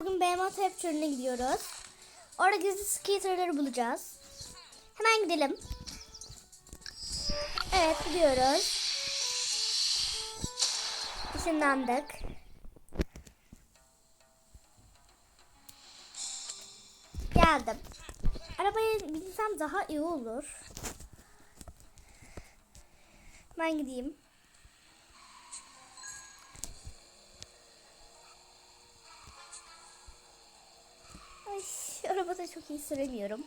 Bugün Behemoth Hep gidiyoruz. Orada gizli skaterları bulacağız. Hemen gidelim. Evet gidiyoruz. Işınlandık. Geldim. Arabaya binsem daha iyi olur. Ben gideyim. Arabada çok iyi süremiyorum.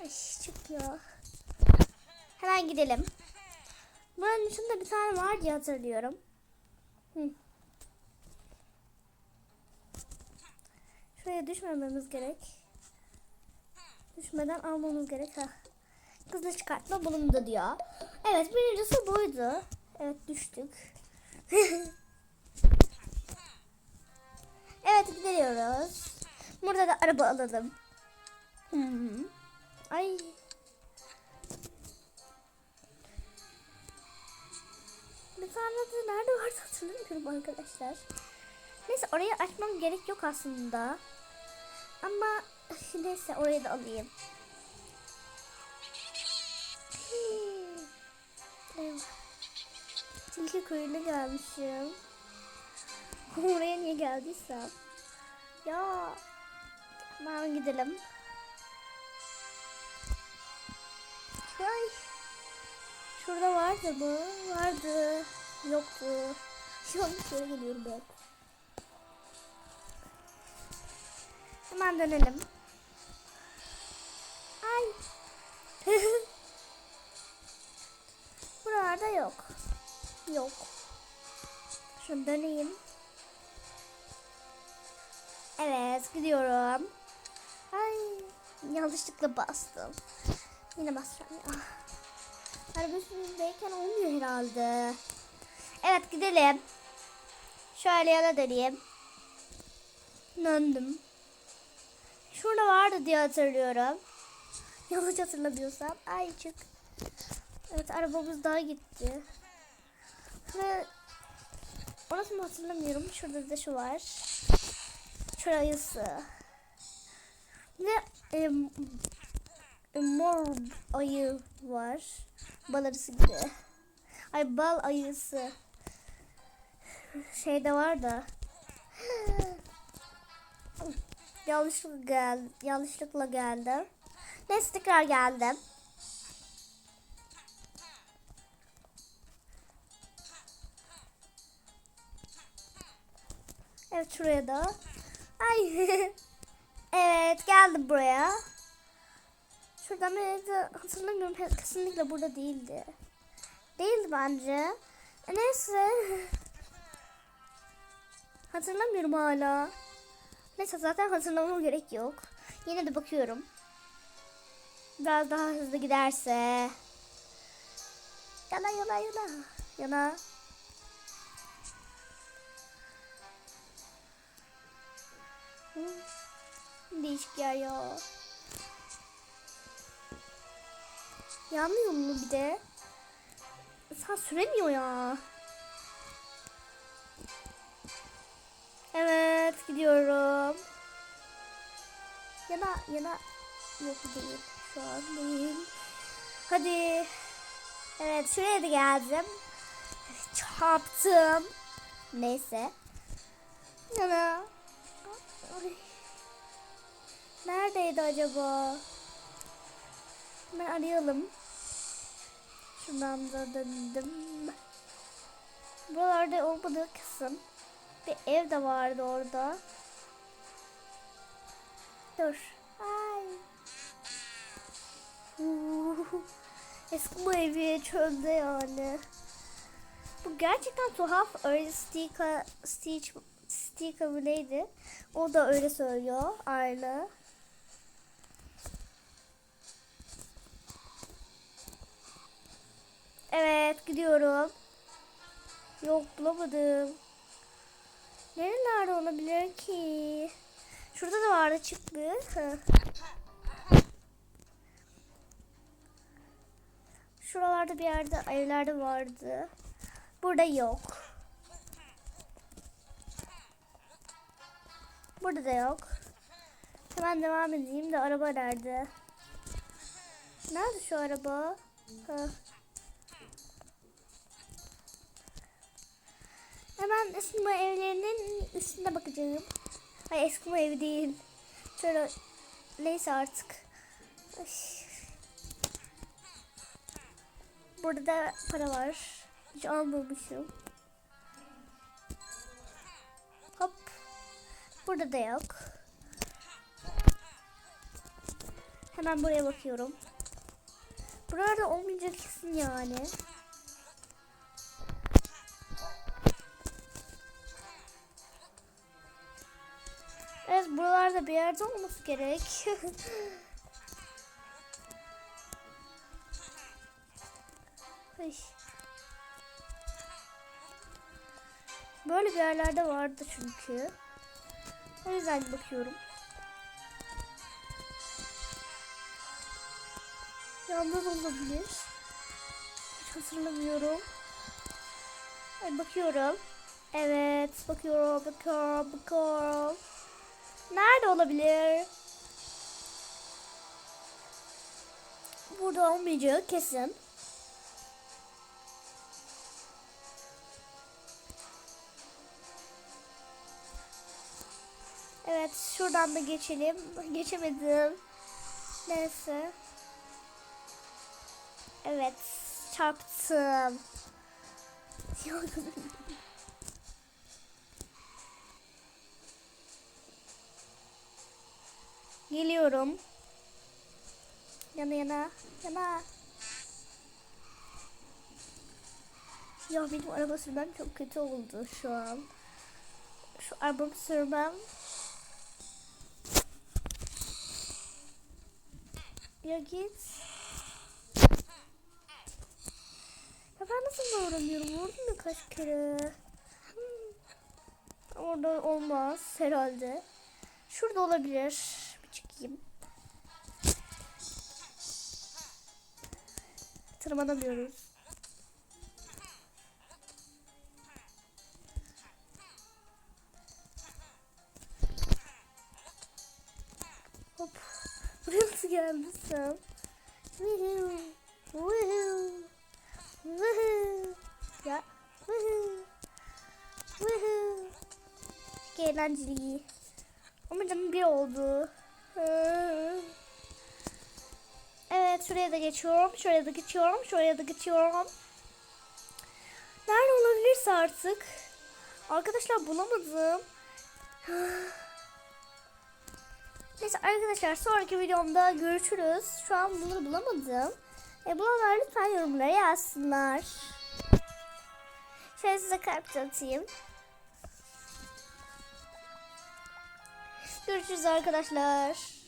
Ay, çıkıyor. Hemen gidelim. Buranın dışında bir tane var diye hatırlıyorum. Hı. Şuraya düşmememiz gerek. Düşmeden almamız gerek. Ha. Kızla çıkartma bulundu diyor. Evet birincisi buydu. Evet düştük. da araba alalım. Hı. Ay. Bir tane de nerede vardı hatırlamıyorum arkadaşlar. Neyse orayı açmam gerek yok aslında. Ama neyse orayı da alayım. Eyvah. Tilki kuyruğuna gelmişim. Oraya niye geldiysem. Ya. Hemen gidelim. Ay. Şurada vardı mı? Vardı. Yoktu. Yanlış yere geliyorum ben. Hemen dönelim. Ay. Buralarda yok. Yok. Şunu döneyim. Evet gidiyorum. Yanlışlıkla bastım. Yine basacağım ya. Araba olmuyor herhalde. Evet gidelim. Şöyle yana döneyim. Döndüm. Şurada vardı diye hatırlıyorum. Yanlış hatırlamıyorsam. Ay çık. Evet arabamız daha gitti. Ve orasını hatırlamıyorum. Şurada da şu var. Şurası. Ve e, e, mor ayı var. Bal arısı gibi. Ay bal ayısı. Şeyde var da. Yanlışlıkla gel yanlışlıkla geldim. Neyse tekrar geldim. Evet şuraya da. Ay. evet geldim buraya. Şuradan bir de hatırlamıyorum. Kesinlikle burada değildi. Değildi bence. E, neyse. Hatırlamıyorum hala. Neyse zaten hatırlamama gerek yok. Yine de bakıyorum. Biraz daha hızlı giderse. Yana yana yana. Yana. Hı. Değişik yer ya. Yanmıyor mu bir de? Sen süremiyor ya. Evet gidiyorum. Yana yana yok değil. Şu an değil. Hadi. Evet şuraya da geldim. Çarptım. Neyse. Yana. Ay. Neredeydi acaba? Hemen arayalım. Şuradan da döndüm. Buralarda olmadığı kısım. Bir ev de vardı orada. Dur. Ay. Eski bu evi çölde yani. Bu gerçekten tuhaf. Öyle Stika, Stitch, Stika neydi? O da öyle söylüyor. Aynı. Evet gidiyorum. Yok bulamadım. Nerelerde olabilir ki? Şurada da vardı çıktı. Şuralarda bir yerde evlerde vardı. Burada yok. Burada da yok. Hemen devam edeyim de araba nerede? Nerede şu araba? Ha. Hemen Eskimo evlerinin üstüne bakacağım. Hayır Eskimo evi değil. Şöyle neyse artık. Ay. Burada da para var. Hiç almamışım. Hop. Burada da yok. Hemen buraya bakıyorum. Burada olmayacak yani. Buralarda bir yerde olması gerek. Böyle bir yerlerde vardı çünkü. O yüzden bakıyorum. Yalnız olabilir. Hiç hatırlamıyorum. Ay, bakıyorum. Evet, bakıyorum, bakıyorum, bakıyorum. Nerede olabilir? Burada olmayacak kesin. Evet, şuradan da geçelim. Geçemedim. Neyse. Evet, çarptım. Geliyorum. Yana yana yana. Ya benim araba sürmem çok kötü oldu şu an. Şu arabamı sürmem. Ya git. Ya ben nasıl davranıyorum? Vurdum ya kaç kere. Orada olmaz herhalde. Şurada olabilir. Çıkayım. Tırmanamıyoruz. Hop. Buraya nasıl geldim sen? Woohoo. Woohoo. Woohoo. Ya. Woohoo. Woohoo. Çok eğlenceli. Ama canım bir oldu. Evet şuraya da geçiyorum. Şuraya da geçiyorum. Şuraya da geçiyorum. Nerede olabilirse artık. Arkadaşlar bulamadım. Neyse arkadaşlar sonraki videomda görüşürüz. Şu an bunları bulamadım. E, bulanlar lütfen yorumlara yazsınlar. Şöyle size kalp atayım. Görüşürüz arkadaşlar.